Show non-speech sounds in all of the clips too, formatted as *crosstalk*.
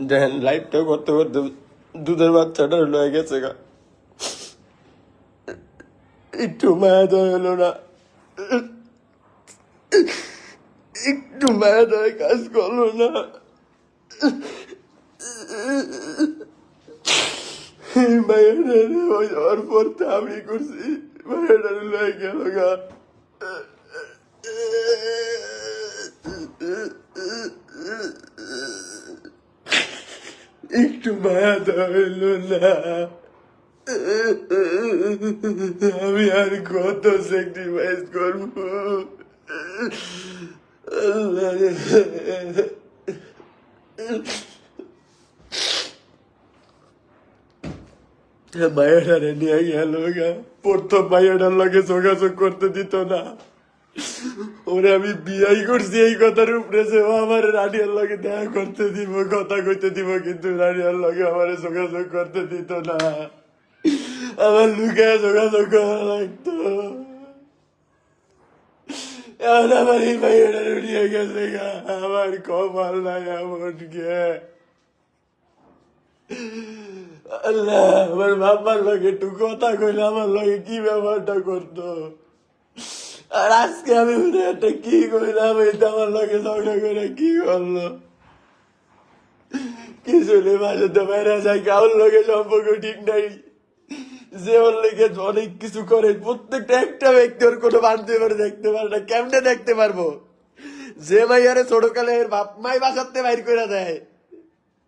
দেখেন লাইভটা করতে করতে দুধের বাচ্চাটা লয়ে গেছে গা। একটু মায়া দয় হলো না। একটু মায়া দয় কাজ করল না। মায়ের ওই যাওয়ার পর তো আমি করছি, মায়ের লয়ে গেল গা। মায়া ধরল না আমি আর কত স্যাক্রিফাইস করব। মায়েরারে নিয়ে গেল প্রথম মায়েরার লগে যোগাযোগ করতে দিত না। ওরে আমি বিয়াই করছি, এই কথার উপরে ও আমার রানিয়ার লগে দেখা করতে দিব, কথা কইতে দিব, কিন্তু রানিয়ার লগে আমার যোগাযোগ করতে দিত না। আমার লুকে যোগাযোগ করা লাগতো। এখন আমার এই মাইয়াটা উড়িয়ে গেছে গা, আমার কপাল নাই এমন গে আল্লাহ, আমার বাবার লগে একটু কথা কইলে আমার লগে কি ব্যবহারটা করতো? আর আজকে আমি একটা কি কইলাম, এটা আমার লগে ঝগড়া করে কি করল? কিছু নেই মাঝে বাইরে যায় কাউর লগে সম্পর্ক ঠিক নাই। যে ওর লেগে অনেক কিছু করে, প্রত্যেকটা একটা ব্যক্তি ওর কোনো বান্ধবী করে দেখতে পারে না, কেমনে দেখতে পারব? যে মাইয়ারে ছোট কালে বাপ মাই বাসাতে বাইর করে দেয়,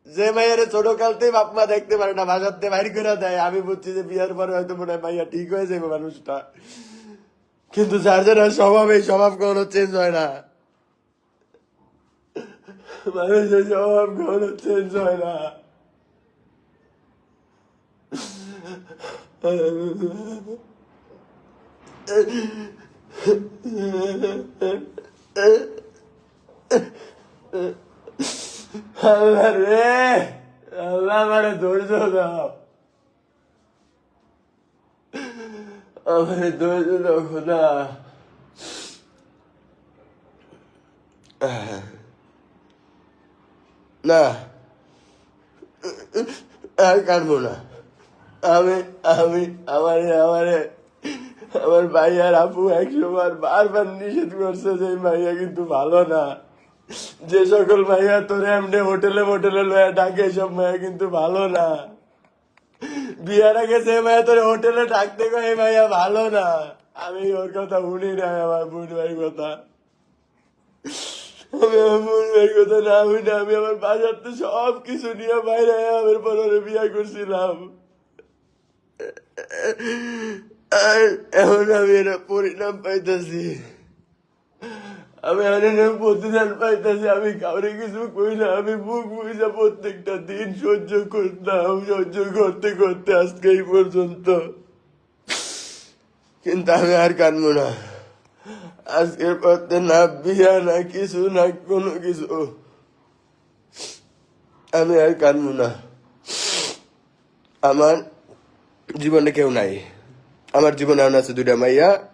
যে মাইয়ারে ছোট কালতে বাপ মা দেখতে পারে না বাসাতে বাইর করে দেয়, আমি বুঝছি যে বিয়ার পরে হয়তো মনে হয় মাইয়া ঠিক হয়ে যাবে মানুষটা। কিন্তু যার যারা স্বভাব, এই স্বভাব কখনো চেঞ্জ হয় না। মানুষের স্বভাব কখনো চেঞ্জ হয় না। আল্লাহ রে! আল্লাহ মানে ধৈর্য দাও আমারে ধৈর্য দাও খোদা না। আর কাটবো না। আমি আমি, আমারে আমারে, আমার ভাই আর আপু বার বারবার নিষেধ করছে যে মাইয়া কিন্তু ভালো না। যে সকল মাইয়া তোরে এমনি হোটেলে, মোটেলে লয়া ডাকে, সব মাইয়া কিন্তু ভালো না। বিয়ার আগে সে মাইয়া তোরে হোটেলে ডাকতে এই মাইয়া ভালো না। আমি ওর কথা শুনি না, আমার বোন ভাই কথা। আমি আমার বোন ভাই কথা না শুনি আমি আমার বাজার তো সব কিছু নিয়ে বাইরে আমার পর বিয়া করছিলাম। আর এখন আমি এর পরিণাম পাইতেছি। আমি এখন প্রতিদান পাইতেছি আমি কাউরে কিছু কই না, আমি বুক বুঝা প্রত্যেকটা দিন সহ্য করতাম, সহ্য করতে করতে আজকে এই পর্যন্ত। কিন্তু আমি আর কানবো না। আজকের পথে না বিয়া, না কিছু, না কোনো কিছু। আমি আর কানবো না। আমার জীবনে কেউ নাই। আমার জীবনে এখন আছে দুইটা মাইয়া।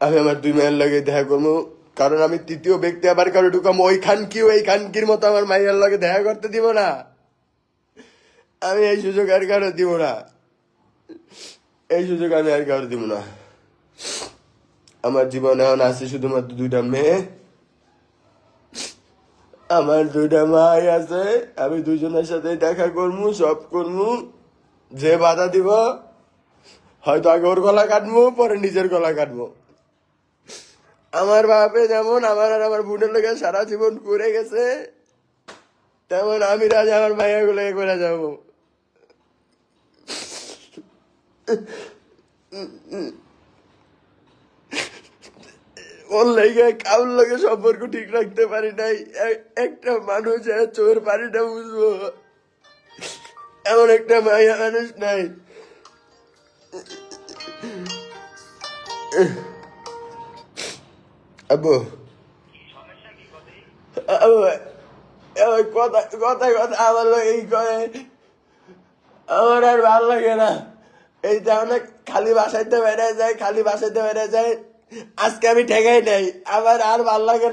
আমি আমার দুই মায়ের লাগে দেখা করব। কারণ আমি তৃতীয় ব্যক্তি, আবার কারও ঢুকাম ওই খানকিও এই খানকির মতো আমার মাইয়ার লাগে দেখা করতে দিব না? আমি এই সুযোগ আর কারও দিব না। এই সুযোগ আমি আর কারও দিব না। আমার জীবনে এখন আছে শুধুমাত্র দুইটা মেয়ে। আমার দুইটা মাই আছে, আমি দুজনের সাথে দেখা করব সব করব যে বাধা দিব, হয়তো আগে ওর গলা কাটবো পরে নিজের গলা কাটবো আমার বাপে যেমন আমার আর আমার বোনের লোকের সারা জীবন করে গেছে, তেমন আমি রাজ আমার মাইয়া গুলো করে যাব। ওর লেগে কাউর লগে সম্পর্ক ঠিক রাখতে পারি নাই একটা মানুষ চোর পারি না বুঝব। এমন একটা মাইয়া মানুষ নাই। কথা কথা এই আমার আর লাগে না এই খালি বাসাইতে যায় খালি বাসাইতে যায় আজকে আমি ঠেকাই নাই আর ভালো লাগে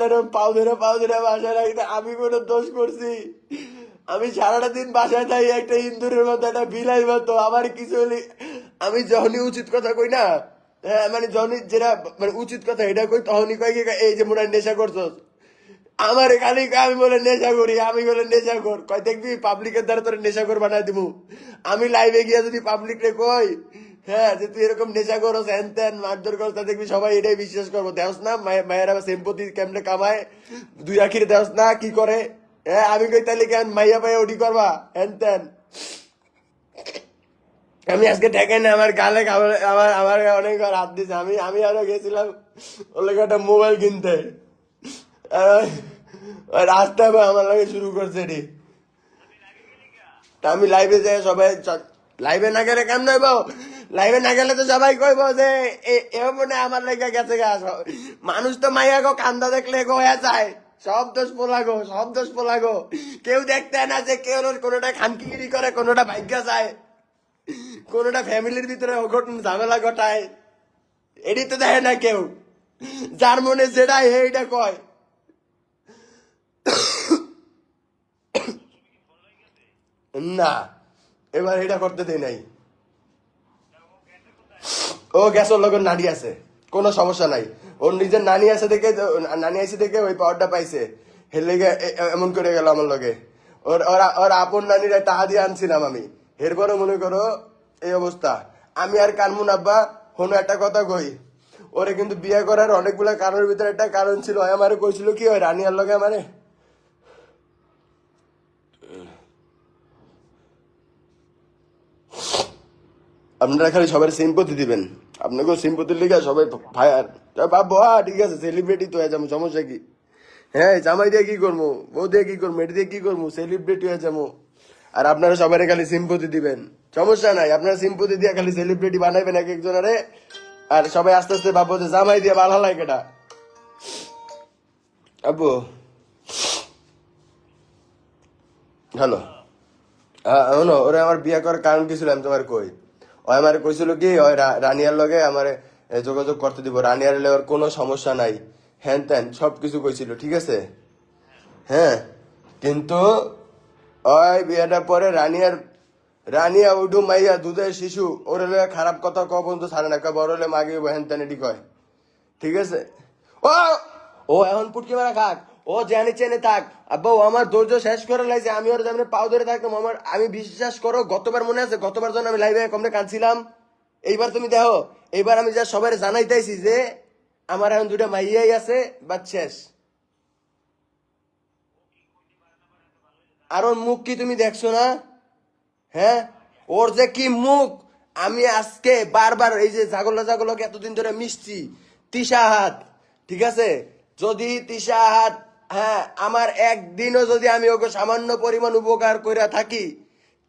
না আমি কোনো দোষ করছি আমি সারাটা দিন বাসায় থাকি একটা ইন্দুরের মতো একটা বিলাই মতো আমার কিছু আমি যখনই উচিত কথা কই না হ্যাঁ মানে যখনই যেটা মানে উচিত কথা এটা কই, তখনই কই কি, এই যে মনে নেশা করছস। আমার খালি কয়, আমি বলে নেশা করি, আমি বলে নেশা কর। কয়, দেখবি পাবলিকের দ্বারা তোর নেশা কর বানাই দিব আমি লাইভে গিয়ে যদি পাবলিক রে কই হ্যাঁ যে তুই এরকম নেশা করো হ্যান ত্যান মারধর করো তা দেখবি সবাই এটাই বিশ্বাস করব। দেওস না, মায়ে- মায়েরা সেম্পতি কেমনে কামায়? দুই আখির দেওস না, কি করে? হ্যাঁ আমি কই তাহলে কেন মাইয়া পাইয়া ওটি করবা? হ্যান ত্যান আমি আজকে ঠেকে না আমার গালে আমার আমার অনেক হাত দিছে আমি আমি আরও গেছিলাম ওর একটা মোবাইল কিনতে। বা আমার লাগে শুরু করছে রে তা আমি লাইভে যাই, সবাই লাইভে না গেলে কেমন হইব? লাইভে না গেলে তো সবাই কইব যে, এ- এ মনে আমার লেগে গেছে গা। মানুষ তো মাইয়া গো, কান্দা দেখলে গো, হয়ে যায়। সব দোষ পোলাগো সব দোষ পোলাগো কেউ দেখতে না যে কেউ কোনোটা খানকিগিরি করে, কোনোটা ভাগ্য যায়। কোনোটা ফ্যামিলির ভিতরে অঘটন, ঝামেলা ঘটায়, এটি তো দেখে না কেউ। যার মনে যেটা এইটা কয়। না, এবার এটা করতে দেই নাই। ও গ্যাসের লগের নানি আছে, কোনো সমস্যা নাই। ওর নিজের নানি আছে দেখে, নানি আছে দেখে ওই পাওয়ারটা পাইছে। হেলে এমন করে গেল আমার লগে। ওর ওর আপন নানিরা টাকা দিয়ে আনছিলাম আমি। এরপরে মনে করো এই অবস্থা। আমি আর কানমুন আব্বা। হনো, একটা কথা কই। ওরে কিন্তু বিয়ে করার অনেকগুলা কারণের ভিতরে একটা কারণ ছিল। ওই আমারে কইছিল কি, ওই রানিয়ার লগে আমারে? আপনারা খালি সবার সিম্পতি দিবেন। আপনাকেও সিম্পতির লিগে সবাই ফায়ার বাবু হ্যাঁ ঠিক আছে সেলিব্রিটি তো হয়ে যাব, সমস্যা কি? হ্যাঁ জামাই দিয়ে কি করব? বউ দিয়ে কি করব? এটি দিয়ে কি করব? সেলিব্রিটি হয়ে যাব। আর আপনারা সবাই খালি সিম্পতি দিবেন। সমস্যা নাই, আপনারা সিম্পতি দিয়ে খালি সেলিব্রিটি বানাইবেন এক একজনারে আর সবাই আস্তে আস্তে ভাববো যে জামাই দিয়ে ভালো লাগে এটা আব্বু। হ্যালো। হ্যাঁ ওরে আমার বিয়ে করার কারণ কি ছিল আমি তোমার কই? ও আমার কইছিল কি, ওই রানিয়ার লগে আমার যোগাযোগ করতে দিব। রানিয়ার ওর কোনো সমস্যা নাই। হ্যান ত্যান সব কিছু কইছিল, ঠিক আছে? হ্যাঁ কিন্তু ওই বিয়েটার পরে রানিয়ার, রানিয়া উডু মাইয়া দুধের শিশু, ওর হলে খারাপ কথা ক পর্যন্ত ছাড়ে না বড় হলে মাগে হ্যান ত্যান এটি কয়। ঠিক আছে? ও! ও, এখন পুটকি মারা খাক। ও জানি চেনে থাক। আব্বা, ও আমার ধৈর্য শেষ করে লাইছে, আমি ওর যেমন পাও ধরে থাকতাম, আমার, আমি বিশ্বাস করো, গতবার মনে আছে, গতবার যখন আমি লাইভে কমনে কাঁদছিলাম। এইবার তুমি দেখো, এইবার আমি যা সবাই জানাইতেছি যে, আমার এখন দুটা মাইয়াই আছে বা শেষ। আর ওর মুখ কি তুমি দেখছ না? হ্যাঁ? ওর যে কি মুখ? আমি আজকে বারবার এই যে জাগলা জাগলকে এতদিন ধরে মিশছি। তিশা হাত, ঠিক আছে? যদি তিশা হাত হ্যাঁ আমার একদিনও যদি আমি ওকে সামান্য পরিমাণ উপকার করে থাকি,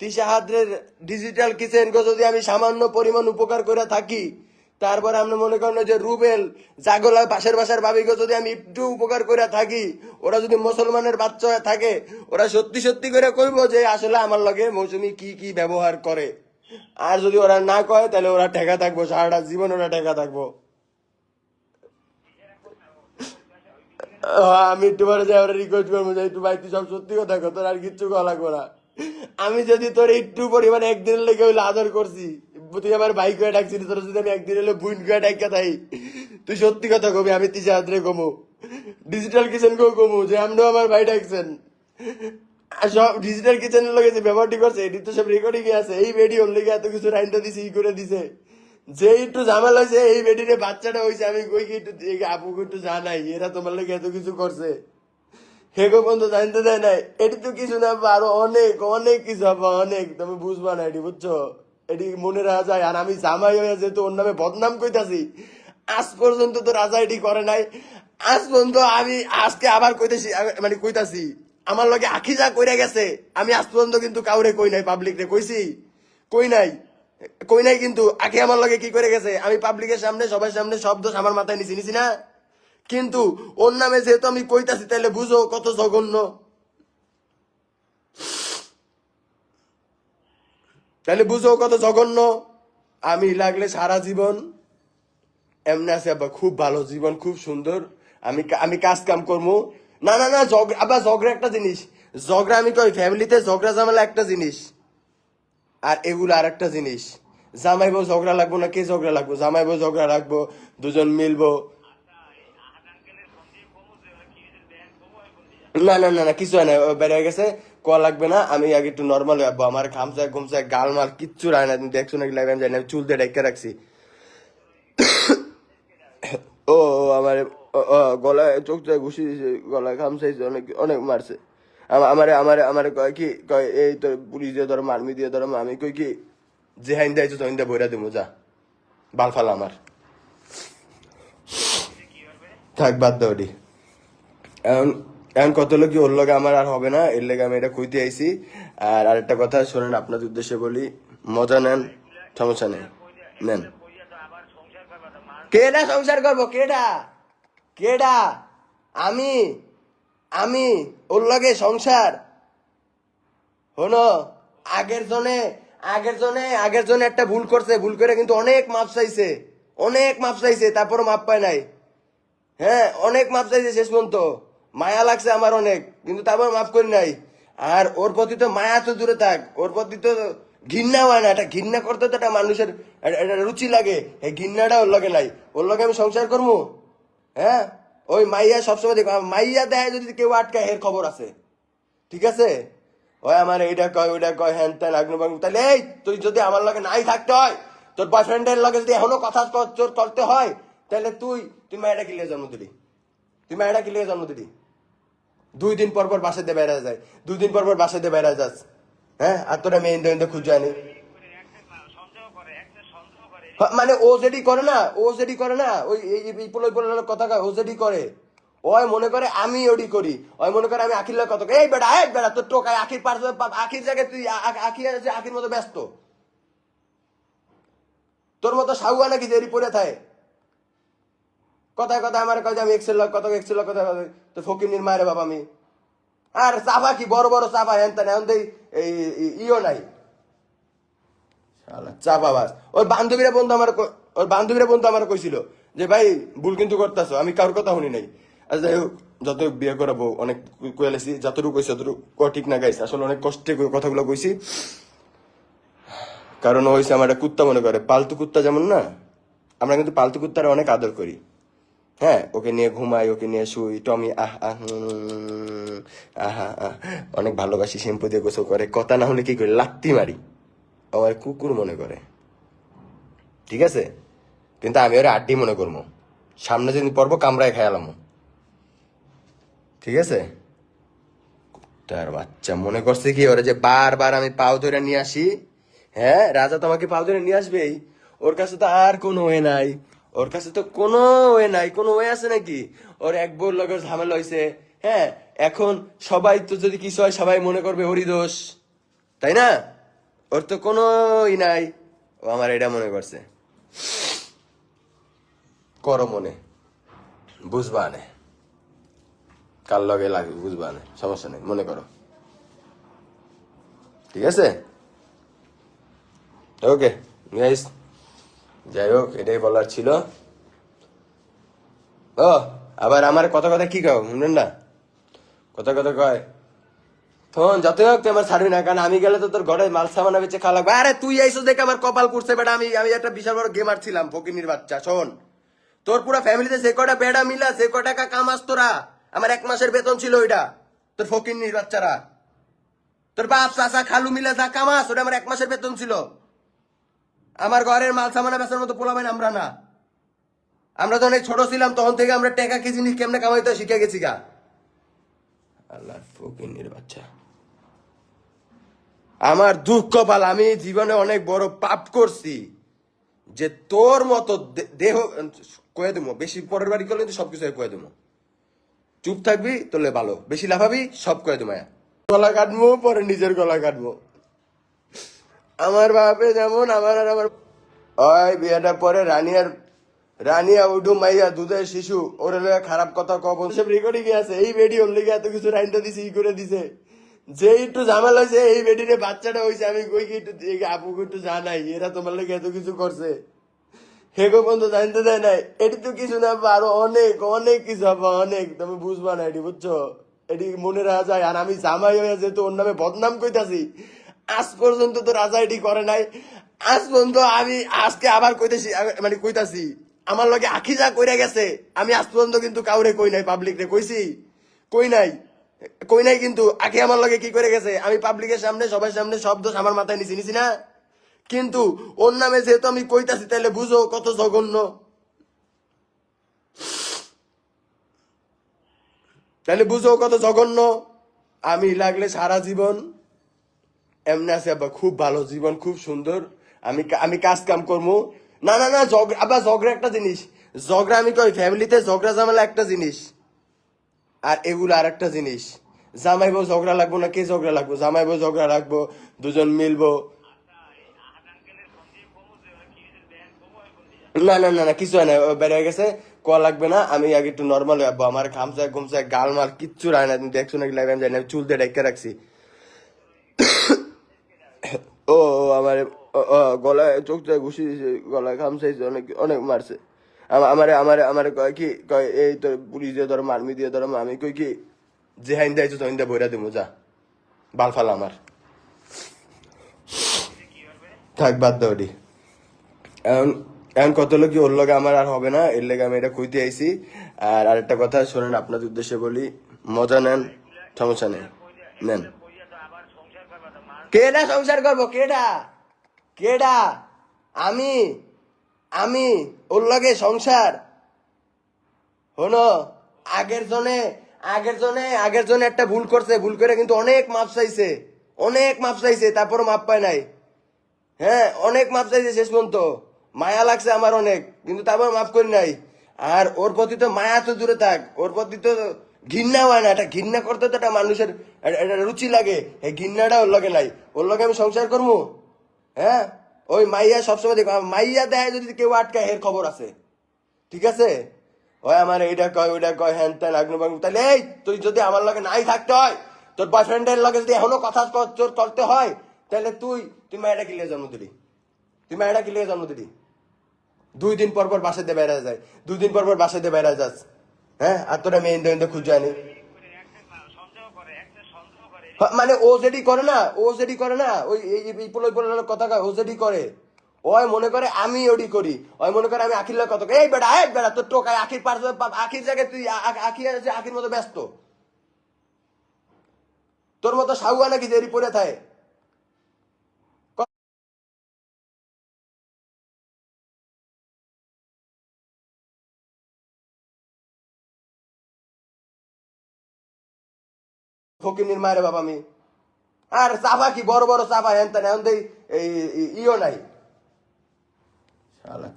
তিশা হাতের ডিজিটাল কিচেন যদি আমি সামান্য পরিমাণ উপকার করে থাকি তারপর আপনি মনে করেন যে রুবেল জাগলা পাশের বাসার ভাবিকে যদি আমি একটু উপকার করে থাকি, ওরা যদি মুসলমানের বাচ্চা হয়ে থাকে, ওরা সত্যি সত্যি করে কইব যে আসলে আমার লগে মৌসুমি কি কি ব্যবহার করে। আর যদি ওরা না কয়, তাহলে ওরা ঠেকা থাকব, সারাটা জীবন ওরা ঠেকা থাকব। আমি একটু পরে যাই, ওরা রিকোয়েস্ট করব যে, একটু ভাই, তুই সব সত্যি কথা তোর আর কিচ্ছু করা লাগবো না। আমি যদি তোর একটু পরিমাণে একদিন লেগে হইলে আদর করছি তুই আমার ভাই করে ডাকছিলি, তোর যদি আমি একদিন হলে বুইন করে ডাকা তাই তুই সত্যি কথা কবি, আমি তিসা হাতরে কমু। ডিজিটাল কিচেন কেউ কমু, যে আমরাও আমার ভাই ডাকছেন। সব ডিজিটাল কিচেনের লগে যে ব্যবহারটি করছে, এটি তো সব রেকর্ডিং আছে, এই ভিডিওর লেগে এত কিছু রাইনটা দিছে, ই করে দিছে। যে একটু ঝামেলা হয়েছে এই বেডিরে বাচ্চাটা হয়েছে আমি কই কি একটু আপুকে একটু জানাই, এরা তোমার লেগে এত কিছু করছে। হেগো পর্যন্ত জানতে দেয় নাই, এটি তো কিছু না আরও অনেক অনেক কিছু, আব্বা, অনেক, তুমি বুঝবা না এটি, বুঝছ? এটি মনে রাখা যায়, আর আমি জামাই হয়ে যেহেতু ওর নামে বদনাম কইতাছি, আজ পর্যন্ত তো রাজা এটি করে নাই। আজ পর্যন্ত আমি আজকে আবার কইতেছি মানে কইতাছি, আমার লগে আখি যা কইরা গেছে, আমি আজ পর্যন্ত কিন্তু কাউরে কই নাই পাবলিক রে কইছি? কই নাই? কই নাই কিন্তু, আখি আমার লগে কি করে গেছে? আমি পাবলিকের সামনে, সবার সামনে সব দোষ আমার মাথায় নিছি নিছি না? কিন্তু ওর নামে যেহেতু আমি কইতাছি তাহলে বুঝো কত জঘন্য। তাহলে বুঝো কত জঘন্য? আমি লাগলে সারা জীবন, এমনি আছে আবার খুব ভালো জীবন, খুব সুন্দর। আমি আমি কাজ কাম করব। না না না জগ আবার জগরে একটা জিনিস। ঝগড়া আমি কই, ফ্যামিলিতে ঝগড়া ঝামেলা একটা জিনিস। আর এগুলো আর একটা জিনিস। জামাই বউ ঝগড়া লাগবো না, কে ঝগড়া লাগবো? জামাই বউ ঝগড়া লাগবো, দুজন মিলবো। না না না না, কিছু হয় না বেড়ে গেছে। ক লাগবে না, আমি আগে একটু নর্মাল রাখব আমার খামচা ঘুমচা গাল মাল কিচ্ছু রায় না, তুমি দেখছ নাকি লাগবে আমি জানি আমি চুল দিয়ে ডেকে রাখছি। *coughs* ও আমার গলায় চোখ চোখ ঘুষি দিয়েছে গলায় খামচাইছে অনেক অনেক মারছে। আমা- আমারে আমারে আমারে কয় কি, কয়, এই তো পুলিশ দিয়ে ধরো আর্মি দিয়ে ধরো, আমি কই কি, যে হাইন দেয় তখন দিয়ে বইরা দিব যা। বাল ফালা আমার। থাক, বাদ দাও এখন এখন কত লোক ওর লগে আমার আর হবে না, এর লেগে আমি এটা কইতে আইছি। আর আরেকটা কথা শোনেন, আপনাদের উদ্দেশ্যে বলি, মজা নেন, সমস্যা নেই, নেন। কেডা সংসার করব, কেডা? কেডা? আমি আমি, ওর লগে সংসার। হনো আগের জনে আগের জনে আগের জনে একটা ভুল করছে, ভুল করে কিন্তু অনেক মাপ চাইছে, অনেক মাপ চাইছে, তারপরও মাপ পায় নাই। হ্যাঁ অনেক মাপ চাইছে শেষ পর্যন্ত। মায়া লাগছে আমার অনেক, কিন্তু তারপর মাফ করি নাই। আর ওর প্রতি তো মায়া তো দূরে থাক, ওর প্রতি তো ঘৃণা হয় না, এটা ঘৃণা করতে তো একটা মানুষের একটা- রুচি লাগে, এই ঘৃণাটা ওর লগে নাই। ওর লগে আমি সংসার করব হ্যাঁ? ওই মাইয়া সবসময় দেখো মাইয়া দেয় যদি কেউ আটকায়, এর খবর আছে। ঠিক আছে? ওই আমার এইটা কয় ওইটা কয়, হ্যান ত্যান, আগ্ন তাহলে এই, তুই যদি আমার লগে নাই থাকতে হয়, তোর বয়ফ্রেন্ডের লগে যদি এখনও কথা তোর করতে হয় তাহলে তুই তুই মায়েরা কিলে জন্ম দিলি? তুই মায়েরা কিলে জন্ম দিলি? দুই দিন পর পর বাসাতে বেড়া যায়। দুই দিন পর পর বাসাতে বেড়া যাস। হ্যাঁ? আর তোরা মেয়ে ইন্দো খুঁজে আনি হ্যাঁ, মানে ও যেটি করে না ও যেটি করে না ওই কথা ও যেটি করে। ওই মনে করে আমি ওডি করি। ওই মনে করে আমি আখির লোক কত এই বেটা এই বেটা তোর টোকায় আখির পার আখির জায়গায় তুই আ- আ- আখি আছে আখির মতো ব্যস্ত। তোর মতো সাউয়া নাকি দেরি পড়ে থাকে? কথায় কথা আমার যে আমি এক্সেল কত এক্সেল কথা তো ফকির মায়ের বাবা আমি। আর চাপা কি, বড় বড় চাপা হেন তেন, এখন এই ইও নাই। চাপা বাস। ওর বান্ধবীরা বন্ধু আমার ওর বান্ধবীরা বন্ধু আমার কইছিল যে, ভাই, ভুল কিন্তু করতেছো, আমি কারোর কথা শুনি নাই। আর যাই হোক, যত বিয়ে করাবো, অনেক কয়েছি যতটুকু কইছি, ততটুকু ক- ঠিক না গাইছে। আসলে অনেক কষ্টে কথাগুলো কইছি। কারণ হয়েছে আমার একটা কুত্তা মনে করে। পালতু কুত্তা যেমন না, আমরা কিন্তু পালতু কুত্তারা অনেক আদর করি। হ্যাঁ ওকে নিয়ে ঘুমাই, ওকে নিয়ে শুই। টমি, আহ আহ আহা, আহ অনেক ভালোবাসি, শ্যাম্পু দিয়ে গোসল করে। কথা না হলে কি করি? লাত্তি মারি। আমার কুকুর মনে করে। ঠিক আছে? কিন্তু আমি ওরা আড্ডি মনে করব। সামনে যেদিন পর্ব কামড়ায় খেয়ালাম ঠিক আছে? তার বাচ্চা মনে করছে কি? ওরা যে বারবার আমি পাও ধরে নিয়ে আসি। হ্যাঁ রাজা তো আমাকে পাও ধরে নিয়ে আসবেই। ওর কাছে তো আর কোনো হয়ে নাই। ওর কাছে তো কোনো ওয়ে নাই, কোনো ওয়ে আছে নাকি? ওর এক বোর লগের ঝামেলা হয়েছে হ্যাঁ এখন সবাই তো যদি কিছু হয়, সবাই মনে করবে হরি দোষ। তাই না? ওর তো কোনো ই নাই। ও আমার এটা মনে করছে। করো মনে। বুঝবা নে। কার লগে লাগে বুঝবা নে। সমস্যা নেই, মনে করো। ঠিক আছে? ওকে গাইস যাই হোক এটাই বলার ছিল। ও, আবার আমার কথা কথা কি কও? শুনেন না? কথা কথা কয় ফোন যতই হোক তুই আমার ছাড়বি না কারণ আমি গেলে তো তোর ঘরে মাল বেচে লাগবে। আরে, তুই এইসব দেখে আমার কপাল করছে বেটা। আমি আমি একটা বিশাল বড় গেমার ছিলাম, ফকিনির বাচ্চা, শোন। তোর পুরো ফ্যামিলিতে যে কটা বেড়া মিলা সে কটা কামাস তোরা? আমার এক মাসের বেতন ছিল ওইটা, তোর ফকিনির বাচ্চারা। তোর বাপ, চাচা, খালু মিলা যা কামাস, ওটা আমার এক মাসের বেতন ছিল। আমার ঘরের মাল সামানা বেচার মতো পোলাবেন আমরা না। আমরা তো অনেক ছোট ছিলাম, তখন থেকে আমরা টাকা কি জিনিস কেমনে কামাইতে শিখে গেছি গা। আল্লাহ ফকিনির বাচ্চা। আমার দুঃখ পাল, আমি জীবনে অনেক বড় পাপ করছি যে তোর মতো দেহ, কয়ে দেবো, বেশি পরের বাড়ি করলে সবকিছু কয়ে দেবো। চুপ থাকবি তোলে ভালো। বেশি লাফাবি, সব কয়ে দেবো গলা কাটবো, পরে নিজের গলা কাটবো। আমার বাপে যেমন আমার আর আমার ওই বিয়েটা পরে রানিয়ার রানিয়া উঠু মাইয়া দুধের শিশু, ওরে খারাপ কথা কব সব রেকর্ডিং আছে, এই ভিডিও লেগে এত কিছু রাইনটা দিছে, ই করে দিছে। যে একটু ঝামেলা হয়েছে এই বেডিরে বাচ্চাটা হয়েছে আমি কই কি একটু আপুকে একটু জানাই, এরা তোমার লেগে এত কিছু করছে। হেগো পর্যন্ত জানতে দেয় নাই, এটি তো কিছু না আরও অনেক অনেক কিছু হবে অনেক, তুমি বুঝবা না এটি, বুঝছ? এটি মনে রাখা যায়, আর আমি জামাই হয়ে যেহেতু ওর নামে বদনাম কইতাছি আজ পর্যন্ত তো রাজা এটি করে নাই। আজ পর্যন্ত আমি, আজকে আবার কইতেছি মানে কইতাছি, আমার লগে আখি যা কইরা গেছে, আমি আজ পর্যন্ত কিন্তু কাউরে কই নাই পাবলিক রে কইছি? কই নাই? কই নাই কিন্তু, আখি আমার লগে কি করে গেছে? আমি পাবলিকের সামনে, সবার সামনে সব দোষ আমার মাথায় নিছি নিছি না? কিন্তু ওর নামে যেহেতু আমি কইতাছি তাহলে বুঝো কত জঘন্য। তাহলে বুঝো কত জঘন্য। আমি লাগলে সারা জীবন এমনি আছে আব্বা খুব ভালো জীবন খুব সুন্দর। আমি আমি কাজ কাম করব না না না ঝগড়া আবার ঝগড়া একটা জিনিস। ঝগড়া আমি কই ফ্যামিলিতে ঝগড়া ঝামেলা একটা জিনিস। আর এগুলো আর একটা জিনিস। জামাই বউ ঝগড়া লাগবো না কে ঝগড়া লাগবো? জামাই বউ ঝগড়া লাগবো দুজন মিলবো। না না না না কিছু হয় না বেড়ে গেছে ক লাগবে না আমি আগে একটু নর্মাল আমার ঘুমচা গাল মাল কিচ্ছু রায় না তুমি দেখছ নাকি লাইভ আমি জানি না, চুল দিয়ে ডাইকা রাখছি। ও আমার গলায় চোখ চোখ ঘুষি দিয়েছে গলায় খামচাইছে অনেক অনেক মারছে। আমা- আমারে আমারে আমারে কয় কি, কয়, এই তোর পুলিশ দিয়ে ধরো মারমি দিয়ে ধরো, আমি কই কি, যে হাইন দেয় তখন দিয়ে বইরা দিমু, যা, বাল ফালা আমার। থাক, বাদ ওটি এখন এখন কত লোক ওর লগে আমার আর হবে না? এর লেগে আমি এটা কইতে আইছি। আর আরেকটা কথা, শোনেন, আপনাদের উদ্দেশ্যে বলি, মজা নেন, সমস্যা নেই, নেন। কেডা সংসার করব? কেডা? কেডা? আমি আমি ওর লগে সংসার। হনো আগের জনে আগের জনে আগের জনে একটা ভুল করছে। ভুল করে কিন্তু অনেক মাপ চাইছে। অনেক মাপ চাইছে, তারপরও মাপ পায় নাই। হ্যাঁ অনেক মাপ চাইছে শেষ পর্যন্ত। মায়া লাগছে আমার অনেক, কিন্তু তারপর মাফ করি নাই। আর ওর প্রতি তো মায়া তো দূরে থাক, ওর প্রতি তো ঘৃণা হয় না, এটা ঘৃণা করতে তো একটা মানুষের একটা রুচি লাগে। এই ঘৃণাটা ওর লগে নাই। ওর লগে আমি সংসার করব হ্যাঁ? ওই মাইয়া সবসময় দেখো মাইয়া দেয় যদি কেউ আটকায় এর খবর আছে। ঠিক আছে? ওই আমার এইটা কয় ওইটা কয়, হ্যান ত্যান, আগ্ন তাহলে এই, তুই যদি আমার লগে নাই থাকতে হয়, তোর বয়ফ্রেন্ডের লগে যদি এখনও কথা তোর করতে হয় তাহলে তুই তুই মায়েরা কিলে জন্ম দিলি। তুই মায়েরা কিলে জন্ম দিলি। দুই দিন পর পর বাসাতে বেড়া যায় দুই দিন পর পর বাসাতে বেড়া যাস। হ্যাঁ আর তোরা মেয়ে ইন্দো খুঁজে আনি। হ্যাঁ, মানে ও যেটি করে না ও যেটি করে না ওই এই পোলো কথা ও যেটি করে। ওই মনে করে আমি ওডি করি ওই মনে করে আমি আখির লোক কত এই বেটা এই বেটা তোর টোকায় আখির পার আখির জায়গায় তুই আখি আছে আখির মতো ব্যস্ত। তোর মতো সাউয়া নাকি দেরি পড়ে থাকে? ফকিনির মায়ের বাবা আমি। আর চাপা কি? বড় বড় চাপা হেন তেন এখন দেই, এই ইও নাই।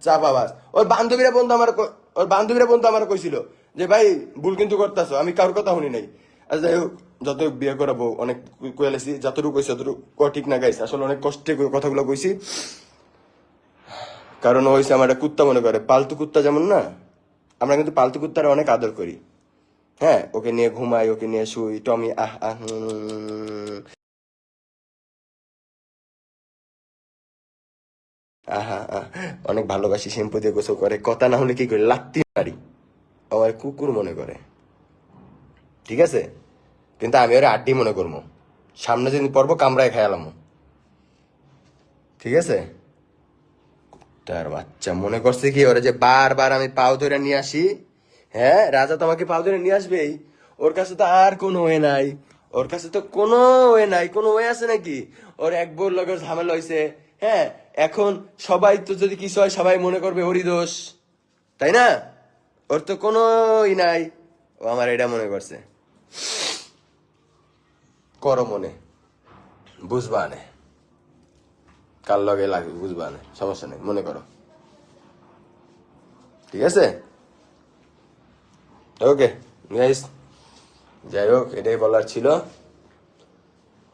চাপা বাস। ওর বান্ধবীরা বন্ধু আমার ওর বান্ধবীরা বন্ধু আমার কইছিল যে, ভাই, ভুল কিন্তু করতেছো, আমি কারোর কথা শুনি নাই। যাই হোক যত বিয়ে করাবো, অনেক কয়েছি যতটুকু কইছি, ততটুকু ঠিক না গাইছে। আসলে অনেক কষ্টে কথাগুলো কইছি। কারণ হয়েছে আমার একটা কুত্তা মনে করে। পালতু কুত্তা যেমন না, আমরা কিন্তু পালতু কুত্তারা অনেক আদর করি। হ্যাঁ ওকে নিয়ে ঘুমাই, ওকে নিয়ে শুই, টমি, আহ আহ আহা অনেক ভালোবাসি শ্যাম্পু দিয়ে গোসল করে। কথা না হলে কি করে? লাত্তি মারি। আমার কুকুর মনে করে। ঠিক আছে? কিন্তু আমি ওরা আড্ডি মনে করব। সামনে যেদিন পর্ব কামড়ায় খেয়ালাম ঠিক আছে? তার বাচ্চা মনে করছে কি? ওরা যে বারবার আমি পাও ধরে নিয়ে আসি হ্যাঁ রাজা তো আমাকে পাও ধরে নিয়ে আসবেই। ওর কাছে তো আর কোনো ওয়ে নাই। ওর কাছে তো কোনো ওয়ে নাই। কোনো ওয়ে আছে নাকি? ওর এক বোর লগের ঝামেলা হয়েছে হ্যাঁ এখন সবাই তো যদি কিছু হয়, সবাই মনে করবে ওরই দোষ। তাই না? ওর তো কোনো ই নাই। ও আমার এটা মনে করছে। করো মনে। বুঝবা নে। কার লগে লাগে বুঝবা নে। সমস্যা নেই, মনে করো। ঠিক আছে? ওকে গাইস যাই হোক, এটাই বলার ছিল।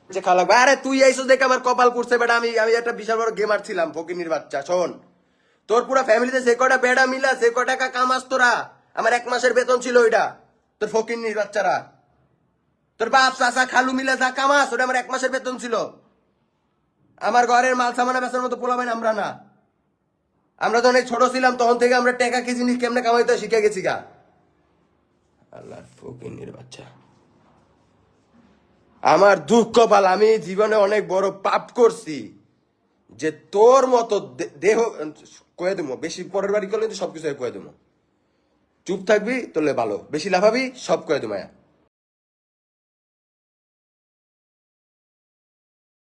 যে খাওয়া আরে তুই আইসো দেখে আমার কপাল করছে বেটা, আমি আমি একটা বিশাল বড় গেমার ছিলাম, ফকিনির বাচ্চা, শোন। তোর পুরো ফ্যামিলিতে যে কটা বেড়া মিলা সে কটা টাকা কামাস তোরা? আমার এক মাসের বেতন ছিল ওইটা, তোর ফকিনির বাচ্চারা। তোর বাপ, চাচা, খালু মিলা যা কামাস, ওটা আমার এক মাসের বেতন ছিল। আমার ঘরের মাল সামানা বেচার মতো পোলাবেন আমরা না। আমরা যখন ছোট ছিলাম, তখন থেকে আমরা টাকা কি জিনিস কেমনে কামাইতে শিখে গেছি গা। বাচ্চা আমার দুঃখ পাল, আমি জীবনে অনেক বড় পাপ করছি যে তোর মতো দেহ, কয়ে দেবো, বেশি পরের বাড়ি করলে সবকিছু কয়ে দেবো। চুপ থাকবি তোলে ভালো। বেশি লাভাবি সব কয়ে দেবো